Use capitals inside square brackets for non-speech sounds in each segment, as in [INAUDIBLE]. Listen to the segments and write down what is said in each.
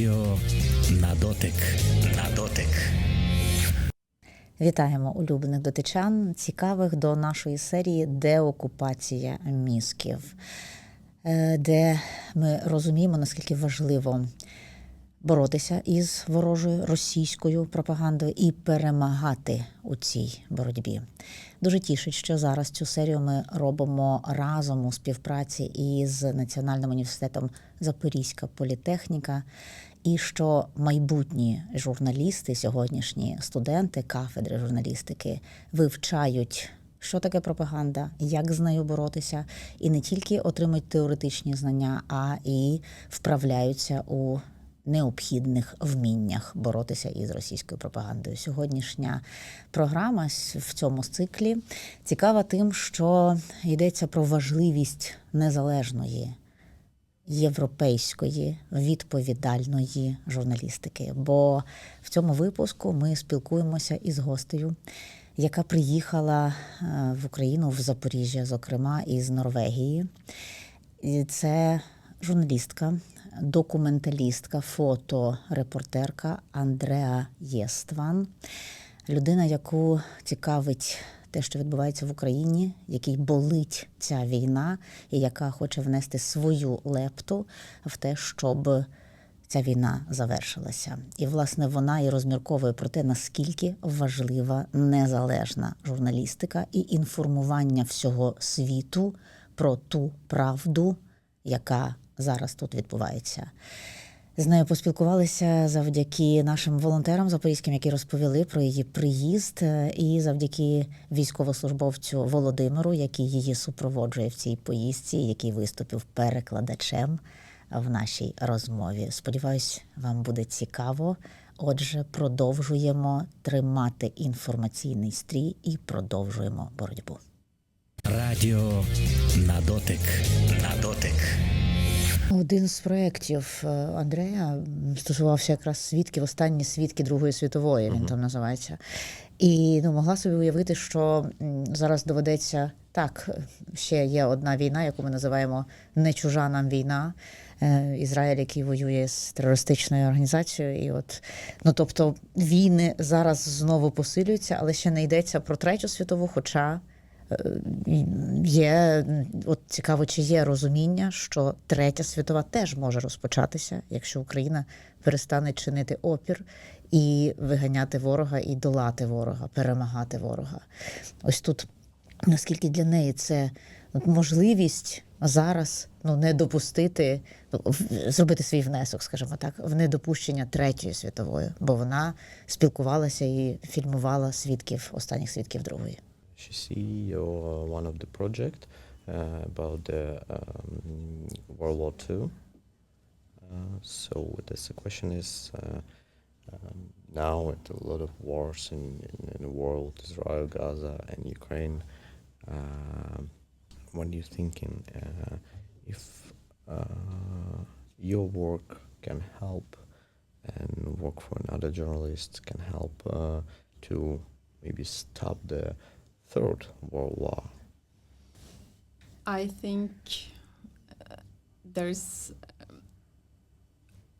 Радіо на дотик. На дотик. Вітаємо улюблених дотичан, цікавих до нашої серії Деокупація мізків, е, де ми розуміємо, наскільки важливо боротися із ворожою російською пропагандою і перемагати у цій боротьбі. Дуже тішить, що зараз цю серію ми робимо разом у співпраці із Національним університетом Запорізька політехніка. І що майбутні журналісти, сьогоднішні студенти кафедри журналістики вивчають, що таке пропаганда, як з нею боротися, і не тільки отримують теоретичні знання, а і вправляються у необхідних вміннях боротися із російською пропагандою. Сьогоднішня програма в цьому циклі цікава тим, що йдеться про важливість незалежної європейської відповідальної журналістики. Бо в цьому випуску ми спілкуємося із гостею, яка приїхала е, в Україну в Запоріжжя, зокрема із Норвегії. Це журналістка, документалістка, фоторепортерка Андреа Єстван, людина, яку цікавить те, що відбувається в Україні, якій болить ця війна, і яка хоче внести свою лепту в те, щоб ця війна завершилася. І, власне, вона і розмірковує про те, наскільки важлива незалежна журналістика і інформування всього світу про ту правду, яка зараз тут відбувається. З нею поспілкувалися завдяки нашим волонтерам запорізьким, які розповіли про її приїзд, е, і завдяки військовослужбовцю Володимиру, який її супроводжує в цій поїздці, який виступив перекладачем в нашій розмові. Сподіваюсь, вам буде цікаво. Отже, продовжуємо тримати інформаційний стрій і продовжуємо боротьбу. Радіо на дотик. На дотик. Один з проєктів е, Андрея стосувався якраз свідків, останні свідки Другої світової, він там називається. І ну, могла собі уявити, що зараз доведеться так, ще є одна війна, яку ми називаємо не чужа нам війна. Е, Ізраїль, який воює з терористичною організацією, і от ну тобто війни зараз знову посилюються, але ще не йдеться про третю світову, хоча Є от цікаво, чи є розуміння, що третя світова теж може розпочатися, якщо Україна перестане чинити опір і виганяти ворога, і долати ворога, перемагати ворога. Ось тут наскільки для неї це можливість зараз ну не допустити, зробити свій внесок, скажімо так, в недопущення третьої світової, бо вона спілкувалася і фільмувала свідків останніх свідків другої. See or one of the project uh, about the um, World War II. Uh, so the question is uh, um, now with a lot of wars in, in, in the world, Israel, Gaza, and Ukraine. Um what are you thinking if your work can help and work for another journalist can help uh, to maybe stop the Third World War. I think uh, there's.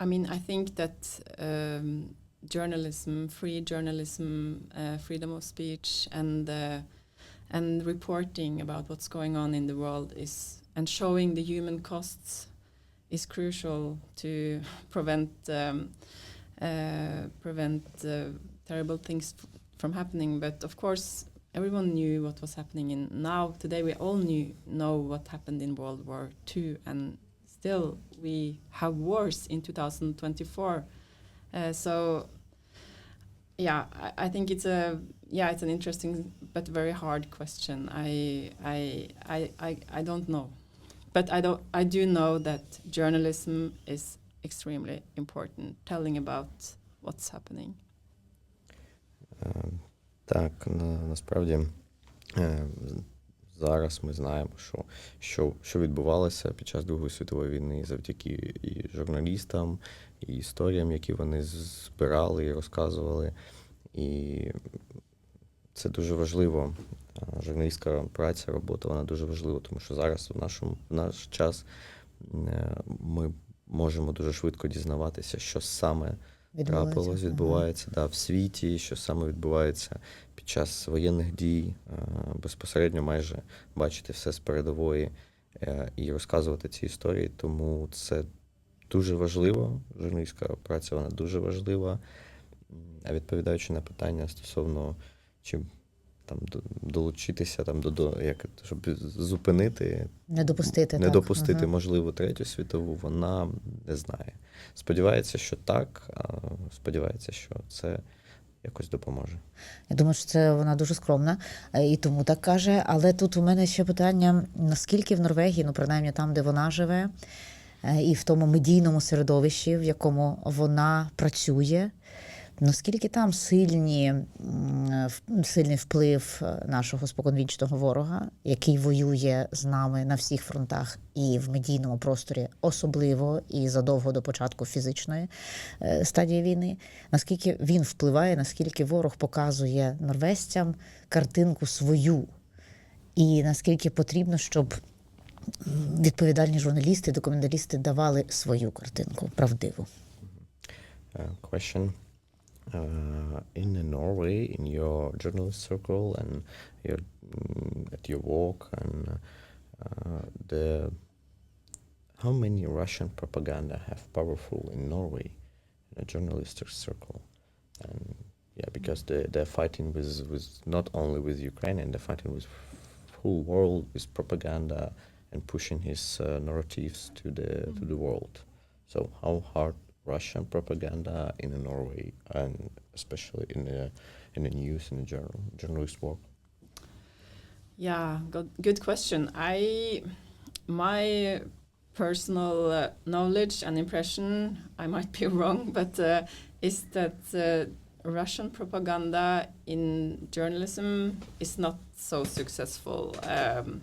I mean, I think that um, journalism, free journalism, uh, freedom of speech, and uh, and reporting about what's going on in the world is and showing the human costs is crucial to prevent um, uh, prevent uh, terrible things from happening. But of course, everyone knew what was happening in now today we all knew know what happened in world war ii and still we have wars in 2024 uh, so yeah I, I think it's a yeah it's an interesting but very hard question. I i i i, I don't know. But i don't i do know that journalism is extremely important telling about what's happening. Е, Так, на, насправді е, зараз ми знаємо, що, що, що відбувалося під час Другої світової війни завдяки і журналістам, і історіям, які вони збирали і розказували. І це дуже важливо. Е, Журналістська праця, робота, вона дуже важлива, тому що зараз в нашому в наш час е, ми можемо дуже швидко дізнаватися, що саме Відбувається. трапилось, відбувається да, в світі, що саме відбувається під час воєнних дій, е, безпосередньо майже бачити все з передової е, і розказувати ці історії. Тому це дуже важливо. Журналістська праця вона дуже важлива. А відповідаючи на питання стосовно чи там долучитися там до, до як щоб зупинити Не допустити. не так. допустити Ага. можливо третю світову, вона не знає. Сподівається, що так. Сподівається, що це якось допоможе. Я думаю, що це вона дуже скромна е, і тому так каже. Але тут у мене ще питання: наскільки в Норвегії, ну принаймні там, де вона живе, е, і в тому медійному середовищі, в якому вона працює, наскільки там сильні, сильний вплив е, нашого споконвічного ворога, який воює з нами на всіх фронтах і в медійному просторі, особливо і задовго до початку фізичної е, стадії війни, наскільки він впливає, наскільки ворог показує норвезцям картинку свою, і наскільки потрібно, щоб відповідальні журналісти, документалісти давали свою картинку правдиву. Uh. Uh, in Norway, in your journalist circle and your, mm, at your work, and uh, the how many Russian propaganda have powerful in Norway in a journalistic circle? And yeah, because they they're fighting with with not only with Ukraine, and they're fighting with whole world with propaganda and pushing his uh, narratives to the to the world. So how hard Russian propaganda in Norway and especially in the in the news in the journal journalist work? Yeah, good, good question. I, my personal uh, knowledge and impression, I might be [LAUGHS] wrong, but uh, is that uh, Russian propaganda in journalism is not so successful. Um,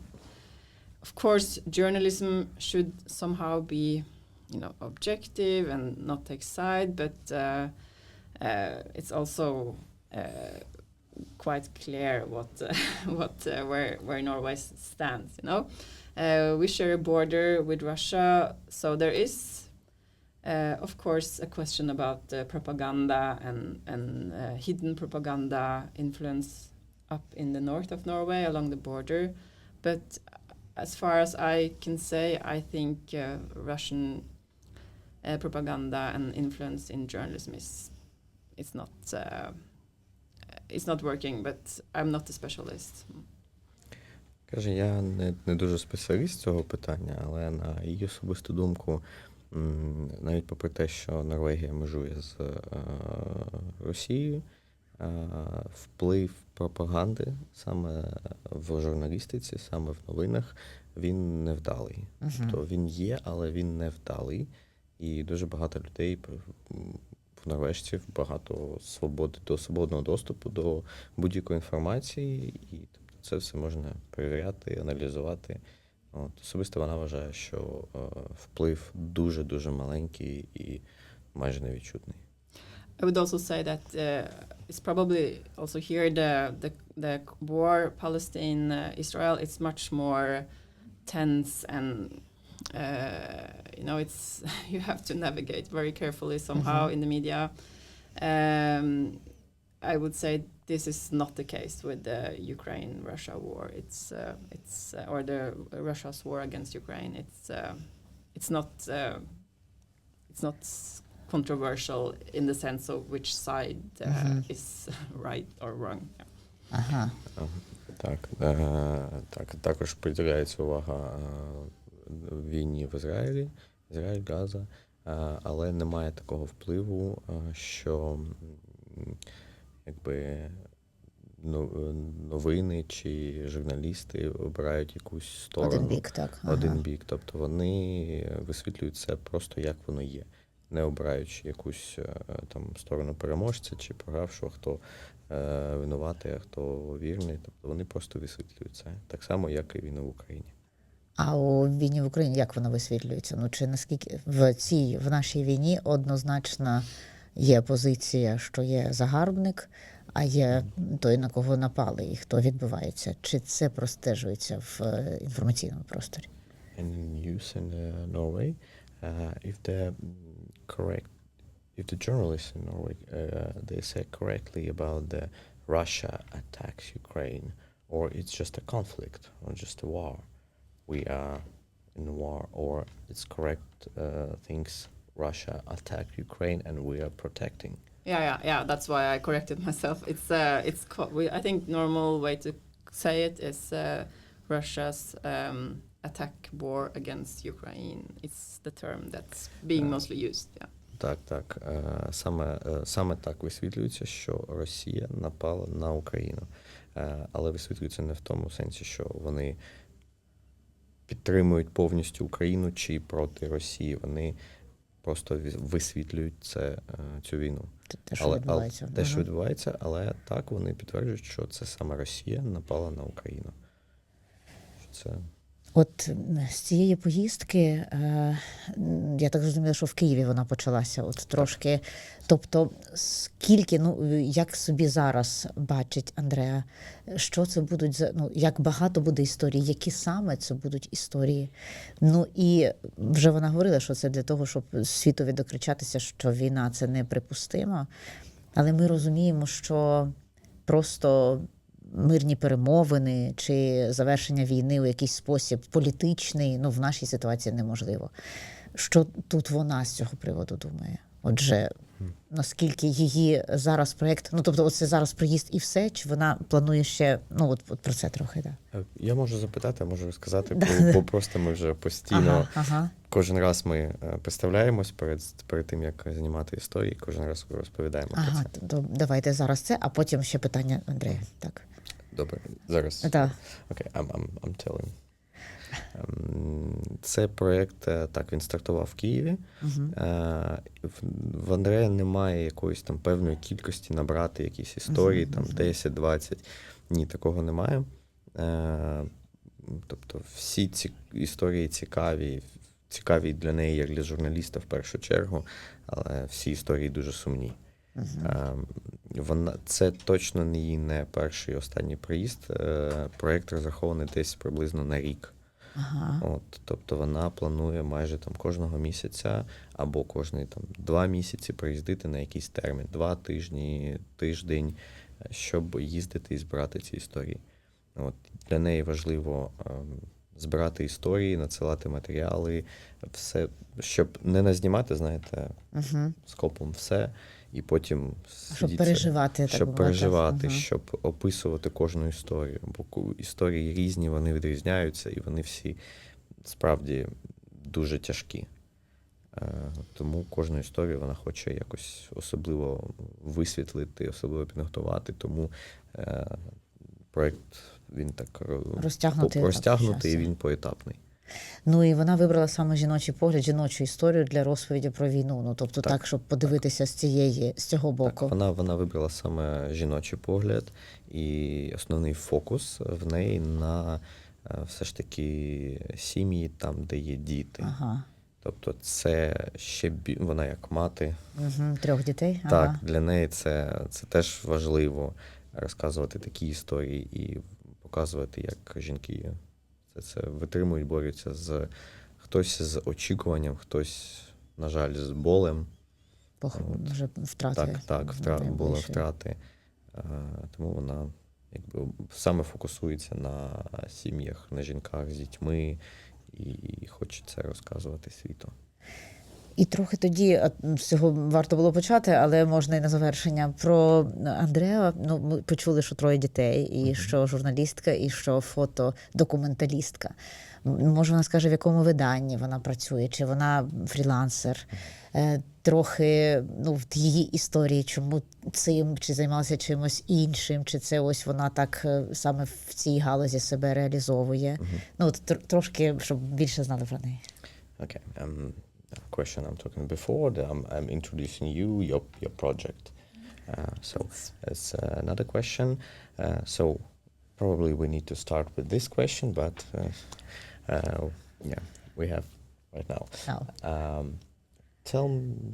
of course, journalism should somehow be, you know, objective and not take side, but uh, uh, it's also uh, quite clear what [LAUGHS] what uh, where where Norway stands. You know, uh, we share a border with Russia, so there is, of course, a question about propaganda and and hidden propaganda influence up in the north of Norway along the border, but as far as I can say, I think uh, Russian uh, propaganda and influence in journalism is it's not. Uh, it's not working, but I'm not a specialist. Каже, я не, не дуже спеціаліст цього питання, але на її особисту думку, навіть попри те, що Норвегія межує з е, Росією, е, вплив пропаганди саме в журналістиці, саме в новинах, він невдалий. Тобто він є, але він невдалий. І дуже багато людей в норвежців багато свободи до свободного доступу до будь-якої інформації, і тобто це все можна перевіряти, аналізувати. От, особисто вона вважає, що е, вплив дуже дуже маленький і майже невідчутний. I would also say that uh, it's probably also here the the, the war Palestine uh, Israel it's much more tense and you know it's [LAUGHS] you have to navigate very carefully somehow in the media. Um, I would say this is not the case with the Ukraine Russia war. It's uh, it's uh, or the Russia's war against Ukraine. It's uh, it's not uh, it's not s- controversial in the sense of which side uh, Mhm. is [LAUGHS] right or wrong. Ага. Ага, Так, е, так, також приділяється увага е, війні в Ізраїлі, Ізраїль, Газа, але немає такого впливу, що якби новини чи журналісти обирають якусь сторону. Один бік, так. Ага. Один бік. Тобто вони висвітлюють це просто як воно є, не обираючи якусь е, там сторону переможця чи програвшого, хто е, винуватий, а хто вірний. Тобто вони просто висвітлюють це. Так само, як і війна в Україні. А у війні в Україні як вона висвітлюється? Ну чи наскільки в цій в нашій війні однозначно є позиція, що є загарбник, а є той, на кого напали, і хто відбувається? Чи це простежується в е, інформаційному просторі? And in news in uh, Norway, Uh, if the correct, if the journalists in Norway uh, they say correctly about the Russia attacks Ukraine, or it's just a conflict or just a war, we are in a war, or it's correct uh, things Russia attacked Ukraine and we are protecting. Yeah, yeah, yeah. That's why I corrected [LAUGHS] myself. It's uh, it's co- we, I think normal way to say it is uh, Russia's um, attack war against Ukraine. It's the term that's being Uh, mostly used. Yeah. Так, так. Е, Саме, е, саме так висвітлюється, що Росія напала на Україну. Е, Але висвітлюється не в тому сенсі, що вони підтримують повністю Україну чи проти Росії. Вони просто ві- висвітлюють це, е, цю війну. Те, що але, відбувається. Але, те, що відбувається, але так вони підтверджують, що це саме Росія напала на Україну. Що Це От з цієї поїздки, е, я так зрозуміла, що в Києві вона почалася. От трошки. Тобто, скільки, ну як собі зараз бачить Андреа, що це будуть за ну як багато буде історій, які саме це будуть історії? Ну і вже вона говорила, що це для того, щоб світові докричатися, що війна це неприпустимо. Але ми розуміємо, що просто мирні перемовини чи завершення війни у якийсь спосіб політичний, ну в нашій ситуації неможливо. Що тут вона з цього приводу думає? Отже, наскільки її зараз проєкт, ну тобто, оце зараз приїзд і все, чи вона планує ще ну от, от про це трохи, да. Е, Я можу запитати, можу розказати, Да. бо, бо просто ми вже постійно Ага, ага. кожен раз ми е, представляємось перед, перед тим, як знімати історії, кожен раз розповідаємо Ага, про це. то давайте зараз це, а потім ще питання Андрея. Так. Добре, зараз. Так. Окей, I'm, I'm, I'm telling. Ем, Це проєкт, е, так, він стартував в Києві. Угу. Е, В Андрея немає якоїсь там певної кількості набрати якісь історії, Мгм, там 10-20. Ні, такого немає. Е, Тобто всі ці історії цікаві, цікаві для неї, як для журналіста в першу чергу, але всі історії дуже сумні. Ем, Вона це точно не її не перший і останній приїзд. Е, Проєкт розрахований десь приблизно на рік. Ага. От, тобто вона планує майже там кожного місяця або кожні там два місяці приїздити на якийсь термін, два тижні, тиждень, щоб їздити і збирати ці історії. От для неї важливо ем, збирати історії, надсилати матеріали, все, щоб не назнімати, знаєте, Угу. скопом все, і потім Щоб переживати, щоб мовити. переживати, Мгм. щоб описувати кожну історію. Бо історії різні, вони відрізняються, і вони всі справді дуже тяжкі. Е, Тому кожну історію вона хоче якось особливо висвітлити, особливо підготувати. Тому е, проєкт він так Розтягнутий розтягнутий і він поетапний. Ну і вона вибрала саме жіночий погляд, жіночу історію для розповіді про війну. Ну тобто, так, Так, щоб подивитися з цієї з цього боку. Так, вона, вона вибрала саме жіночий погляд, і основний фокус в неї на е, все ж таки сім'ї, там, де є діти. Ага. Тобто, це ще бі... вона як мати. Угу. Трьох дітей. Так, Ага. для неї це, це теж важливо розказувати такі історії і показувати, як жінки це, це витримують, борються з хтось з очікуванням, хтось, на жаль, з болем. Пох... От. Вже втрати. Так, так, втра... були втрати. А, Тому вона якби саме фокусується на сім'ях, на жінках з дітьми і хоче це розказувати світу. І трохи тоді з цього варто було почати, але можна і на завершення. Про Андреа. Ну, ми почули, що троє дітей, і що журналістка, і що фотодокументалістка. Може, вона скаже, в якому виданні вона працює, чи вона фрілансер. Е, Трохи ну, в її історії, чому цим, чи займалася чимось іншим, чи це ось вона так е, саме в цій галузі себе реалізовує. Мгм. Ну, от тр- трошки, щоб більше знали про неї. Okay. Um, a question I'm talking before. the- I'm, I'm introducing you, your your project. Uh, so it's uh, another question. Uh, so probably we need to start with this question, but uh, uh, yeah, we have right now. Um, tell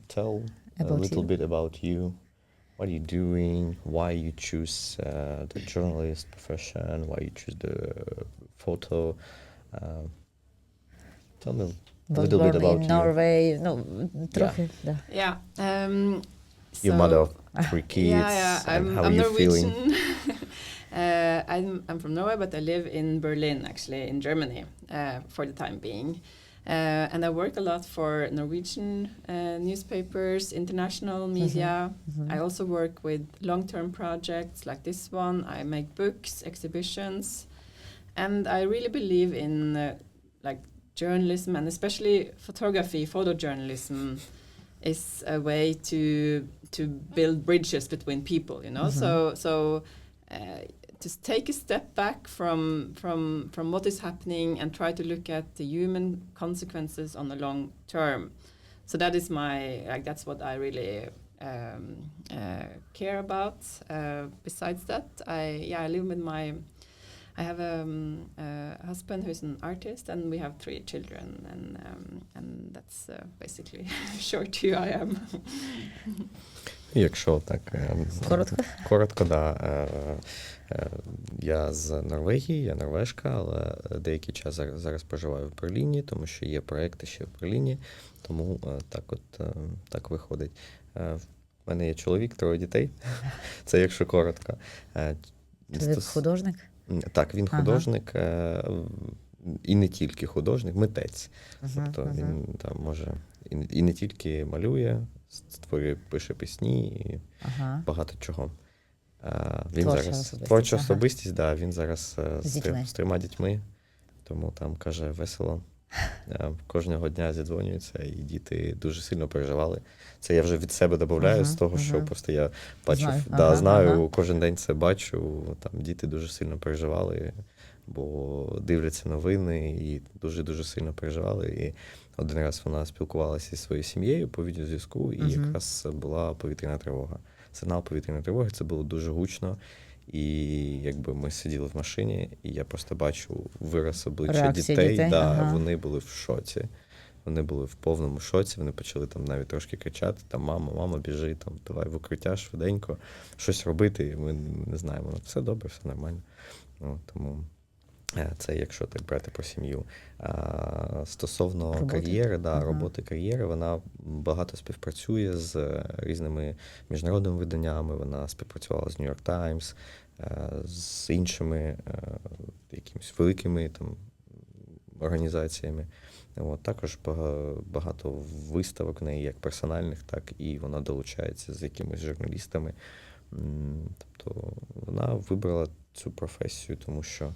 tell a little you. bit about you. What are you doing? Why you choose uh, the journalist profession? Why you choose the photo? Tell me was little born bit about in Norway. No, trochę. Yeah. yeah. Um, so Your mother of [LAUGHS] three kids. Yeah, yeah. I'm, how I'm are you Norwegian. feeling? [LAUGHS] uh, I'm, I'm from Norway, but I live in Berlin, actually, in Germany, uh, for the time being. Uh, and I work a lot for Norwegian uh, newspapers, international mm-hmm, media. Mm -hmm. I also work with long term projects like this one. I make books, exhibitions, and I really believe in uh, like journalism and especially photography, photojournalism is a way to to build bridges between people you know? So so uh, to take a step back from from from what is happening and try to look at the human consequences on the long term. So that is my like that's what i really um, uh, care about. Uh, besides that i yeah i live with my I have um, a husband who's an artist, and we have three children, and um, and that's uh, basically [LAUGHS] short who I am. [LAUGHS] Якщо так е, Коротко? коротко, да. Е, е, Я з Норвегії, я норвежка, але деякий час зараз, зараз проживаю в Берліні, тому що є проекти ще в Берліні. Тому так от так виходить. В мене є чоловік, троє дітей. [LAUGHS] Це якщо коротко. Стос- художник? Так, він Ага. художник, е, і не тільки художник, митець. Ага, Тобто ага. він там може і, не тільки малює, створює, пише пісні і Ага. багато чого. Е, Він Творча зараз особистість, творча ага. особистість, да, він зараз е, З з, дітьми. з трьома дітьми, тому там каже весело. Е, Кожного дня зідзвонюються, і діти дуже сильно переживали. Це я вже від себе додаю Ага, з того, що просто я бачив, Знаю, да, ага, знаю, ага. кожен день це бачу. Там діти дуже сильно переживали, бо дивляться новини і дуже-дуже сильно переживали. І один раз вона спілкувалася зі своєю сім'єю по відеозв'язку, і Мгм. якраз була повітряна тривога. Сигнал повітряної тривоги, це було дуже гучно. І якби ми сиділи в машині, і я просто бачу вираз обличчя Реакція дітей. дітей, да, ага. Вони були в шоці. Вони були в повному шоці, вони почали там навіть трошки кричати: там мама, мама, біжи, там давай в укриття швиденько, щось робити. І ми не знаємо. Ну, все добре, все нормально. Ну, тому це якщо так брати про сім'ю. Стосовно Роботи. кар'єри, да, Ага. роботи кар'єри, вона багато співпрацює з е, різними міжнародними виданнями. Вона співпрацювала з New York Times, е, з іншими е, якимись великими там організаціями. От, також багато виставок в неї, як персональних, так і вона долучається з якимись журналістами. Тобто вона вибрала цю професію, тому що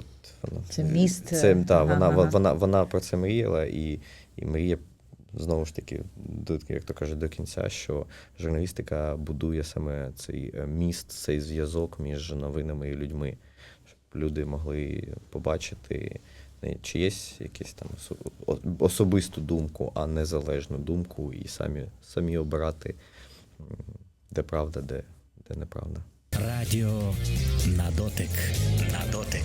тут вона Це міст, Це, е, та, ага, вона, ага. вона, вона про це мріяла і, і мріє знову ж таки, до, як то кажуть, до кінця, що журналістика будує саме цей е, міст, цей зв'язок між новинами і людьми, щоб люди могли побачити не чиєсь якісь там особисту думку, а незалежну думку, і самі, самі обирати, де правда, де, де неправда. Радіо на дотик. На дотик.